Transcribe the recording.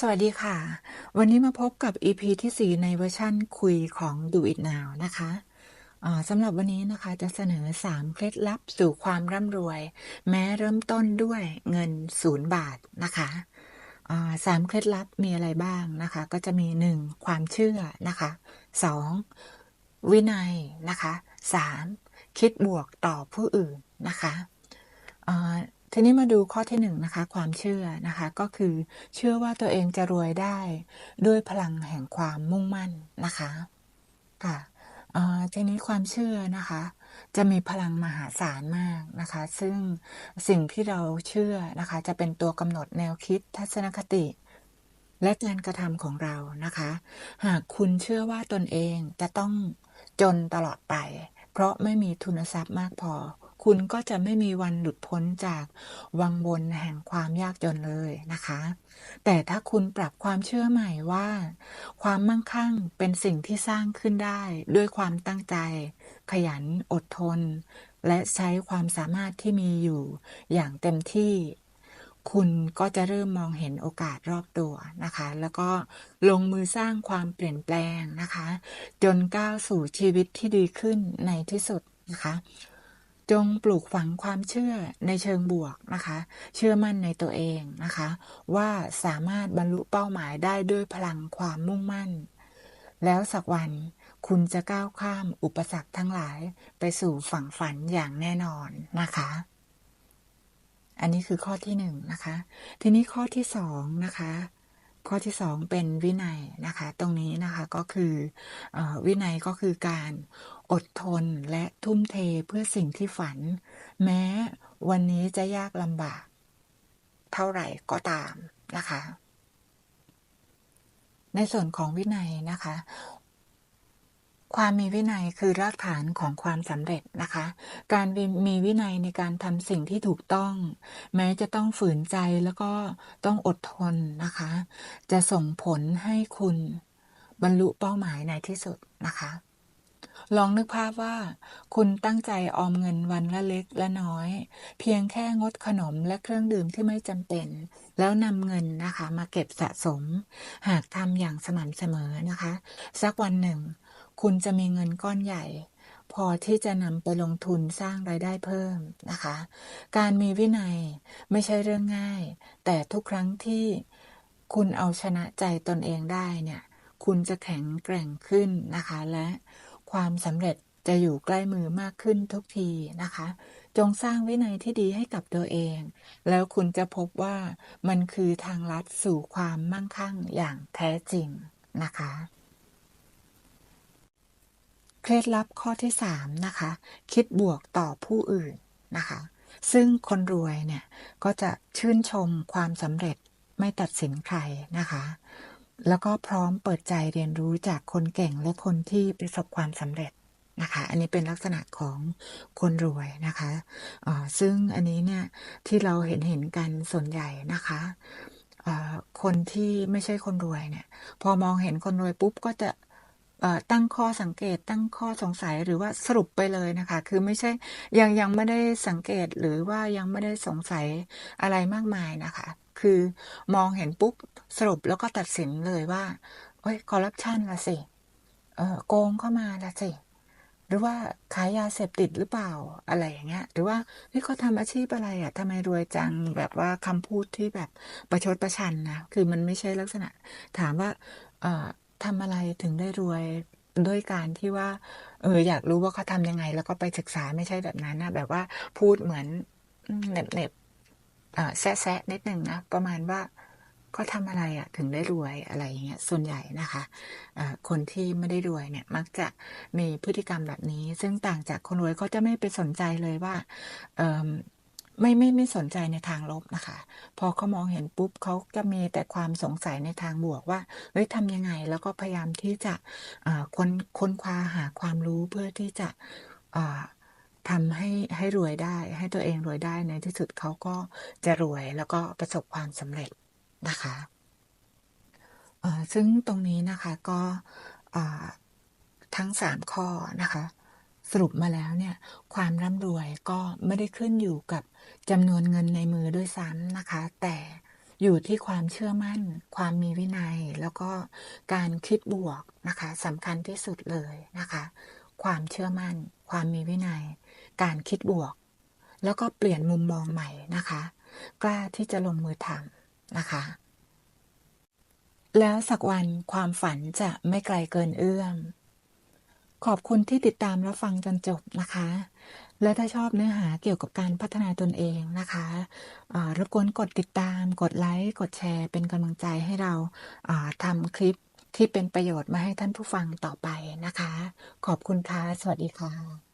สวัสดีค่ะ วันนี้มาพบกับ EP ที่ 4 ในเวอร์ชั่นคุยของ Do It Now นะคะสำหรับวันนี้นะคะจะเสนอ 3 เคล็ดลับสู่ความร่ำรวย แม้เริ่มต้นด้วยเงิน0บาทนะคะสามเคล็ดลับมีอะไรบ้างนะคะ ก็จะมี 1. ความเชื่อนะคะ 2. วินัยนะคะ 3. คิดบวกต่อผู้อื่นนะคะ ทีนี้มาดูข้อที่หนึ่งนะคะ ความเชื่อนะคะ ก็คือ เชื่อว่าตัวเองจะรวยได้ ด้วยพลังแห่งความมุ่งมั่นนะคะค่ะทีนี้ความเชื่อนะคะ จะมีพลังมหาศาลมากนะคะ ซึ่งสิ่งที่เราเชื่อนะคะ จะเป็นตัวกำหนดแนวคิดทัศนคติ และการกระทำของเรานะคะ หากคุณเชื่อว่าตนเองจะต้องจนตลอดไป เพราะไม่มีทุนทรัพย์มากพอ คุณก็จะไม่มีวันหลุดพ้นจากวังวนแห่งความยากจนเลยนะคะ แต่ถ้าคุณปรับความเชื่อใหม่ว่า ความมั่งคั่งเป็นสิ่งที่สร้างขึ้นได้ด้วยความตั้งใจ ขยันอดทน และใช้ความสามารถที่มีอยู่อย่างเต็มที่คุณก็จะเริ่มมองเห็นโอกาสรอบตัวนะคะ แล้วก็ลงมือสร้างความเปลี่ยนแปลงนะคะ จนก้าวสู่ชีวิตที่ดีขึ้นในที่สุดนะคะ จงปลูกฝังความเชื่อในเชิงบวกนะคะ เชื่อมั่นในตัวเองนะคะ ว่าสามารถบรรลุเป้าหมายได้ด้วยพลังความมุ่งมั่น แล้วสักวันคุณจะก้าวข้ามอุปสรรคทั้งหลายไปสู่ฝั่งฝันอย่างแน่นอนนะคะ อันนี้คือข้อที่หนึ่งนะคะ ทีนี้ข้อที่สองนะคะ ข้อที่สองเป็นวินัยนะคะ ตรงนี้นะคะก็คือเออวินัยก็คือการอดทนและทุ่มเทเพื่อสิ่งที่ฝัน แม้วันนี้จะยากลำบาก เท่าไหร่ก็ตามนะคะ ในส่วนของวินัยนะคะ ความมีวินัยคือรากฐานของความสำเร็จนะคะ การมีวินัยในการทำสิ่งที่ถูกต้อง แม้จะต้องฝืนใจแล้วก็ต้องอดทนนะคะ จะส่งผลให้คุณบรรลุเป้าหมายในที่สุดนะคะ ลองนึกภาพว่า คุณตั้งใจออมเงินวันละเล็กและน้อย เพียงแค่งดขนมและเครื่องดื่มที่ไม่จำเป็น แล้วนำเงินนะคะ มาเก็บสะสม หากทำอย่างสม่ำเสมอนะคะ สักวันหนึ่ง คุณจะมีเงินก้อนใหญ่ พอที่จะนำไปลงทุนสร้างรายได้เพิ่มนะคะ การมีวินัยไม่ใช่เรื่องง่าย แต่ทุกครั้งที่คุณเอาชนะใจตนเองได้เนี่ย คุณจะแข็งแกร่งขึ้นนะคะ และความสำเร็จจะอยู่ใกล้มือมากขึ้นทุกทีนะคะ จงสร้างวินัยที่ดีให้กับตัวเอง แล้วคุณจะพบว่ามันคือทางลัดสู่ความมั่งคั่งอย่างแท้จริงนะคะ เคล็ดลับข้อที่3นะคะ คิดบวกต่อผู้อื่นนะคะ ซึ่งคนรวยเนี่ย ก็จะชื่นชมความสำเร็จไม่ตัดสินใครนะคะ แล้วก็พร้อมเปิดใจเรียนรู้จากคนเก่งและคนที่ประสบความสำเร็จนะคะ อันนี้เป็นลักษณะของคนรวยนะคะอ่าซึ่งอันนี้เนี่ยที่เราเห็นเห็นกันส่วนใหญ่นะคะคนที่ไม่ใช่คนรวยเนี่ย พอมองเห็นคนรวยปุ๊บก็จะ ตั้งข้อสังเกตตั้งข้อสงสัยหรือว่าสรุปไปเลยนะคะ คือไม่ใช่ยังยังไม่ได้สังเกตหรือว่ายังไม่ได้สงสัยอะไรมากมายนะคะ คือมองเห็นปุ๊บสรุปแล้วก็ตัดสินเลยว่าเอ้ยคอร์รัปชันละสิเออโกงเข้ามาละสิหรือว่าขายยาเสพติดหรือเปล่าอะไรอย่างเงี้ย หรือว่าเฮ้ยเขาทำอาชีพอะไรอะทำไมรวยจังแบบว่าคำพูดที่แบบประชดประชันนะคือมันไม่ใช่ลักษณะ ถามว่า เออ ทำอะไรถึงได้รวยด้วยการที่ว่า เอออยากรู้ว่าเขาทำยังไง แล้วก็ไปศึกษาไม่ใช่แบบนั้นนะแบบว่าพูดเหมือนเหน็บเน็บแซะแซะนิดหนึ่งนะประมาณว่าเขาทำอะไรอะถึงได้รวยอะไรอย่างเงี้ยส่วนใหญ่นะคะอ่าคนที่ไม่ได้รวยเนี่ย มักจะมีพฤติกรรมแบบนี้ ซึ่งต่างจากคนรวยเขาจะไม่ไปสนใจเลยว่าเไม่ไม่ไม่สนใจในทางลบนะคะ พอเขามองเห็นปุ๊บเขาจะมีแต่ความสงสัยในทางบวกว่าเฮ้ยทำยังไง แล้วก็พยายามที่จะค้นค้นคว้าหาความรู้เพื่อที่จะอ่าทำให้ให้รวยได้ ให้ตัวเองรวยได้ในที่สุดเขาก็จะรวยแล้วก็ประสบความสำเร็จนะคะซึ่งตรงนี้นะคะก็ทั้ง 3 ข้อนะคะ สรุปมาแล้วเนี่ยความร่ำรวยก็ไม่ได้ขึ้นอยู่กับจำนวนเงินในมือด้วยซ้ำนะคะ แต่อยู่ที่ความเชื่อมั่น ความมีวินัย แล้วก็การคิดบวกนะคะสำคัญที่สุดเลยนะคะ ความเชื่อมั่น ความมีวินัย การคิดบวก แล้วก็เปลี่ยนมุมมองใหม่นะคะ กล้าที่จะลงมือทำนะคะ แล้วสักวันความฝันจะไม่ไกลเกินเอื้อม ขอบคุณที่ติดตามรับฟังจนจบนะคะ และถ้าชอบเนื้อหาเกี่ยวกับการพัฒนาตนเองนะคะรบกวนกดติดตาม กดไลค์ กดแชร์ เป็นกำลังใจให้เราาทำคลิปที่เป็นประโยชน์มาให้ท่านผู้ฟังต่อไปนะคะ ขอบคุณค่ะ สวัสดีค่ะ